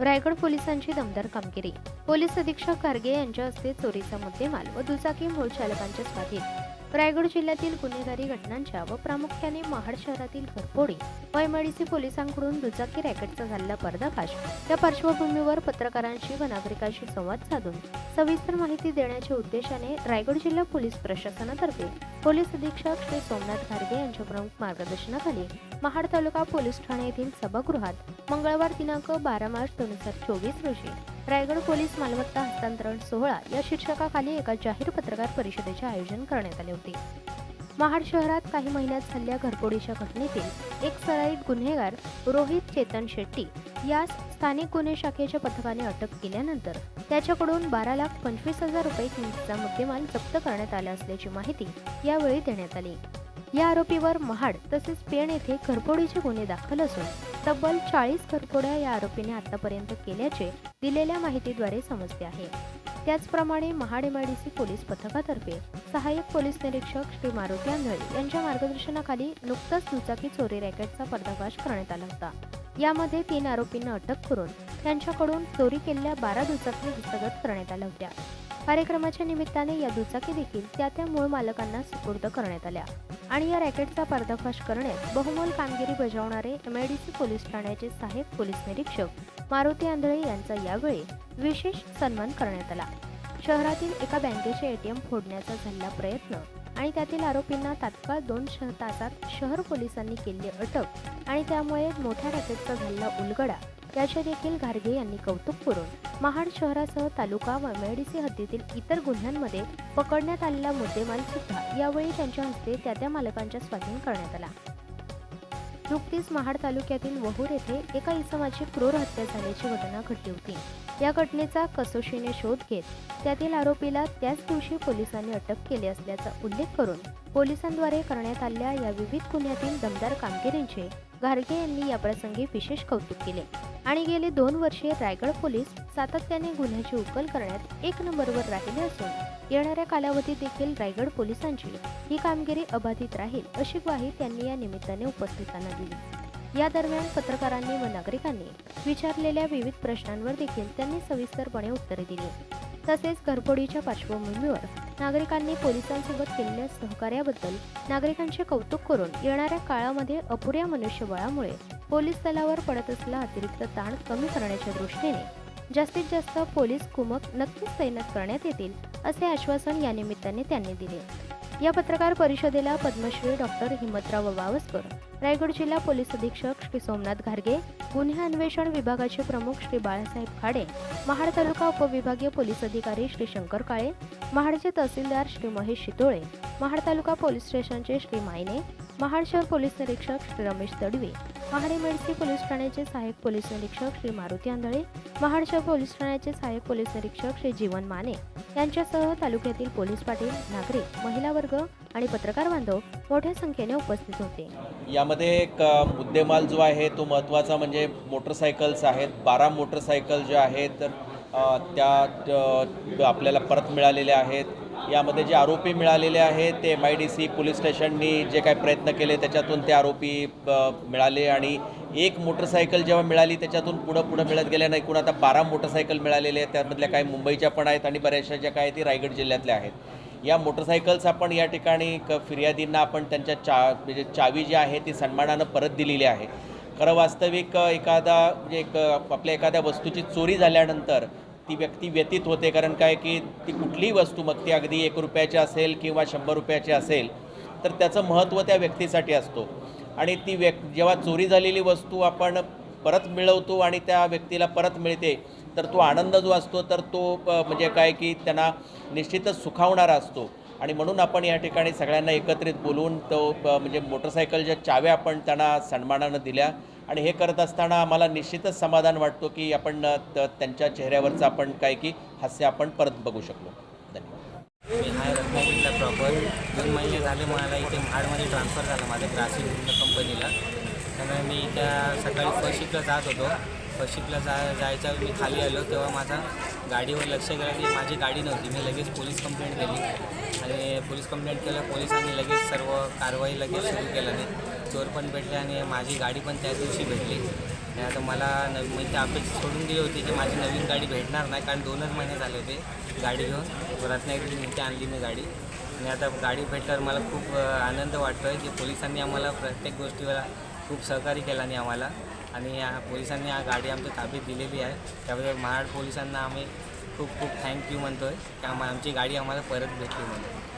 रायगड पोलिसांची दमदार कामगिरी. पोलीस अधीक्षक खारगे यांच्या हस्ते चोरीचा मुद्देमाल व दुचाकी मूळ चालकांच्या स्वाधीन. रायगड जिल्ह्यातील गुन्हेगारी घटनांच्या व प्रामुख्याने महाड शहरातील घरफोडी व एमआयडीसी पोलिसांकडून दुचाकी रॅकेटचा झालेला पर्दाफाश या पार्श्वभूमीवर पत्रकारांशी व नागरिकांशी संवाद साधून सविस्तर माहिती देण्याच्या उद्देशाने रायगड जिल्हा पोलीस प्रशासनातर्फे पोलीस अधीक्षक श्री सोमनाथ घारगे यांच्या प्रमुख मार्गदर्शनाखाली महाड तालुका पोलीस ठाणे येथील सभागृहात मंगळवार दिनांक बारा मार्च दोन हजार चोवीस रोजी रायगड पोलीस मालमत्ता हस्तांतरण सोहळा या शीर्षकाखाली एका जाहीर पत्रकार परिषदेचे आयोजन करण्यात आले होते. महाड शहरात काही महिन्यात झालेल्या घरफोडीच्या घटनेतील एक सराईत गुन्हेगार रोहित चेतन शेट्टी यास स्थानिक गुन्हे शाखेच्या पथकाने अटक केल्यानंतर त्याच्याकडून बारा लाख पंचवीस हजार रुपये किमतीचा मुद्देमाल जप्त करण्यात आला असल्याची माहिती यावेळी देण्यात आली. या आरोपीवर महाड तसेच पेण येथे घरफोडीचे गुन्हे दाखल असून तब्बल चाळीस घरफोड्या या आरोपीने आतापर्यंत केल्याचे दिलेल्या माहितीद्वारे समजते आहे. त्याचप्रमाणे महाड एमआयडीसी पोलीस पथकातर्फे सहाय्यक पोलीस निरीक्षक श्री मारुती आंधळे यांच्या मार्गदर्शनाखाली नुकताच दुचाकी चोरी रॅकेटचा पर्दाफाश करण्यात आला होता. यामध्ये तीन आरोपींना अटक करून त्यांच्याकडून चोरी केलेल्या बारा दुचाकी हस्तगत करण्यात आल्या होत्या. कार्यक्रमाच्या निमित्ताने या दुचाकी देखील त्या त्या मूळ मालकांना सुपूर्द करण्यात आल्या. आणि या रॅकेटचा पर्दाफाश करण्यात बहुमोल कामगिरी बजावणारे एमआयडीसी पोलीस ठाण्याचे सहाय्यक पोलीस निरीक्षक मारुती आंधळे यांचा यावेळी विशेष सन्मान करण्यात आला. शहरातील एका बँकेचे एटीएम फोडण्याचा झालेला प्रयत्न आणि त्यातील आरोपींना तात्काळ दोन तासात शहर पोलिसांनी केली अटक आणि त्यामुळे मोठ्या रॅकेटचा झालेला उलगडा याचे देखील घारगे यांनी कौतुक करून महाड शहरासह तालुका व एमआयडीसी हद्दीतील इतर गुन्ह्यांमध्ये पकडण्यात आलेला मुद्देमाल सुद्धा यावेळी त्यांच्या हस्ते त्या त्या मालकांच्या स्वाधीन करण्यात आला. नुकतीच महाड तालुक्यातील वहूर येथे एका इसमाची क्रूर हत्या झाल्याची घटना घडली होती. या घटनेचा कसोशीने शोध घेत त्यातील आरोपीला त्याच दिवशी पोलिसांनी अटक केली असल्याचा उल्लेख करून पोलिसांद्वारे करण्यात आलेल्या या विविध गुन्ह्यातील दमदार कामगिरींचे घारगे यांनी याप्रसंगी विशेष कौतुक केले. आणि गेले दोन वर्षे रायगड पोलीस सातत्याने गुन्ह्याची उकल करण्यात एक नंबरवर राहिले असून येणाऱ्या कालावधीत देखील रायगड पोलिसांची ही कामगिरी अबाधित राहील अशी ग्वाही त्यांनी या निमित्ताने उपस्थितांना दिली. या दरम्यान पत्रकारांनी व नागरिकांनी विचारलेल्या विविध प्रश्नांवर देखील त्यांनी सविस्तरपणे उत्तरे दिली. तसेच घरफोडीच्या पार्श्वभूमीवर नागरिकांनी पोलिसांसोबत केलेल्या सहकार्याबद्दल नागरिकांचे कौतुक करून येणाऱ्या काळामध्ये अपुऱ्या मनुष्यबळामुळे पोलीस दलावर पडत असला अतिरिक्त ताण कमी करण्याच्या दृष्टीने जास्तीत जास्त पोलीस कुमक नक्कीच तैनात करण्यात येतील असे आश्वासन या निमित्ताने त्यांनी दिले. या पत्रकार परिषदेला पद्मश्री डॉक्टर हिम्मतराव वावसकर रायगड जिल्हा पोलीस अधीक्षक श्री सोमनाथ घारगे गुन्हे अन्वेषण विभागाचे प्रमुख श्री बाळासाहेब खाडे महाड तालुका उपविभागीय पोलीस अधिकारी श्री शंकर काळे महाडचे तहसीलदार श्री महेश शितोळे महाड तालुका पोलीस स्टेशनचे श्री मायने महाड शहर पोलीस निरीक्षक श्री रमेश दडवे महाड मेडसी पोलीस ठाण्याचे सहाय्यक पोलीस निरीक्षक श्री मारुती आंधळे महाड शहर पोलीस ठाण्याचे सहाय्यक पोलीस निरीक्षक श्री जीवन माने यांच्यासह तालुक्यातील पोलीस पाटील नागरिक महिला वर्ग आणि पत्रकार बांधव मोठ्या संख्येने उपस्थित होते. यामध्ये एक मुद्देमाल जो आहे तो महत्त्वाचा म्हणजे मोटरसायकल्स आहेत. बारा मोटरसायकल ज्या आहेत त्या आपल्याला परत मिळालेल्या आहेत. यामध्ये जे आरोपी मिळालेले आहेत ते M I D C police स्टेशननी जे काही प्रयत्न केले त्याच्यातून ते आरोपी मिळाले आणि एक मोटरसायकल जेव्हा मिळाली त्याच्यातून पुढं पुढं मिळत गेल्यानं एकूण आता बारा मोटरसायकल मिळालेले आहेत. त्यामधल्या काही मुंबईच्या पण आहेत आणि बऱ्याचशा ज्या काही ती रायगड जिल्ह्यातल्या आहेत. या मोटरसायकल्स आपण या ठिकाणी क फिर्यादींना आपण त्यांच्या चा म्हणजे चावी जी आहे ती सन्मानानं परत दिलेली आहे. खरं वास्तविक एखादा म्हणजे एक आपल्या एखाद्या वस्तूची चोरी झाल्यानंतर ती व्यक्ती व्यतीत होते. कारण काय की ती कुठलीही वस्तू मग ती अगदी एक रुपयाची असेल किंवा शंभर रुपयाची असेल तर त्याचं महत्त्व त्या व्यक्तीसाठी असतो. आणि ती व्यक् जेव्हा चोरी झालेली वस्तू आपण परत मिळवतो आणि त्या व्यक्तीला परत मिळते तर तो आनंद जो असतो तर तो म्हणजे काय की त्यांना निश्चितच सुखावणारा असतो. आणि म्हणून आपण या ठिकाणी सगळ्यांना एकत्रित बोलून तो म्हणजे मोटरसायकलच्या चाव्या आपण त्यांना सन्मानानं दिल्या. आणि हे करत असताना आम्हाला निश्चितच समाधान वाटतो की आपण त- त्यांच्या चेहऱ्यावरचं आपण काय की हास्य आपण परत बघू शकलो. धन्यवाद. मी प्रॉपर दोन महिने झाले मला इथे महाडमध्ये ट्रान्सफर झालं माझ्या ग्रासिक कंपनीला त्यामुळे मी त्या सकाळी फर्स्ट शिफ्टला जात होतो. फर्स्ट शिफ्टला जा जायच्या मी खाली आलो तेव्हा माझा गाडीवर लक्ष केलं की माझी गाडी नव्हती. मी लगेच पोलीस कंप्लेंट केली. आणि पोलीस कंप्लेंट केलं पोलिसांनी लगेच सर्व कारवाई लगेच सुरू केलं नाही चोर पण भेटले आणि माझी गाडी पण त्या दिवशी भेटली. आणि आता मला नवी म्हणजे अपेक्षा सोडून दिली होती की माझी नवीन गाडी भेटणार नाही कारण दोनच महिने झाले होते गाडी घेऊन. रत्नागिरी इथे आणली मी गाडी. आणि आता गाडी भेटल्यावर मला खूप आनंद वाटतो आहे की पोलिसांनी आम्हाला प्रत्येक गोष्टीवर खूप सहकार्य केला आणि आम्हाला आणि या पोलिसांनी हा गाडी आमच्या ताब्यात दिलेली आहे. त्याबद्दल महाड पोलिसांना आम्ही खूप खूप थँक्यू म्हणतो आहे की आम्हा आमची गाडी आम्हाला परत भेटली म्हणून.